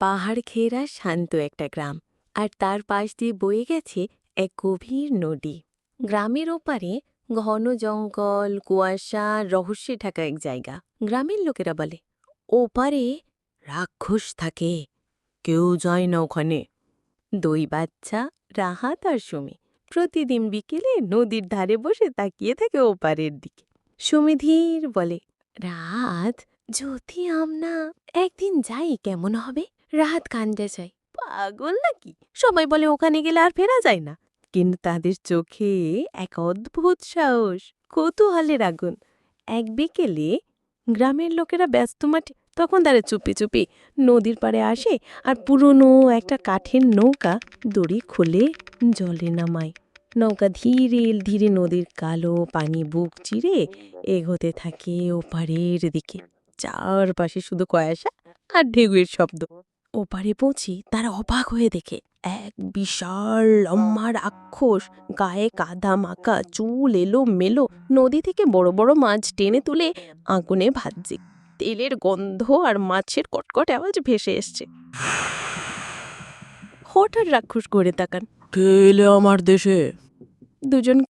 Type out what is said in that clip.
পাহাড় ঘেরা শান্ত একটা গ্রাম, আর তার পাশ দিয়ে বয়ে গেছে এক গভীর নদী। গ্রামের ওপারে ঘন জঙ্গল, কুয়াশা, রহস্যে ঢাকা এক জায়গা। গ্রামের লোকেরা বলে, ওপারে রাক্ষস থাকে, কেউ যায় না ওখানে। দই বাচ্চা, রাহাত আর সুমি, প্রতিদিন বিকেলে নদীর ধারে বসে তাকিয়ে থাকে ওপারের দিকে। সুমি ধীর বলে রাত যদি আমরা একদিন যাই কেমন হবে? রাহাত কান্দে চাই পাগল নাকি? সবাই বলে ওখানে গেলে আর ফেরা যায় না। কিন্তু তাদের চোখে এক অদ্ভুত সাহস, কৌতূহলের আগুন। এক বিকেলে গ্রামের লোকেরা ব্যস্ত মাঠে, তখন তারা চুপি চুপি নদীর পাড়ে আসে আর পুরনো একটা কাঠের নৌকা দড়ি খুলে জলে নামায়। নৌকা ধীরে ধীরে নদীর কালো পানি বুক চিরে এগোতে থাকে ওপারের দিকে। চারপাশে শুধু কয়াসা আর ঢেউয়ের শব্দ। ওপারে পৌঁছি তারা অবাক হয়ে দেখে এক বিশাল লম্বা রাক্ষস গায়ে কাদা মাখা চুল এলো মেলো নদী থেকে বড় বড় মাছ টেনে তুলে আগুনে ভাজছে। তেলের গন্ধ আর মাছের কটকট আওয়াজ ভেসে এসছে। হঠাৎ রাক্ষস করে তাকান। কে এলে আমার দেশে। দুজন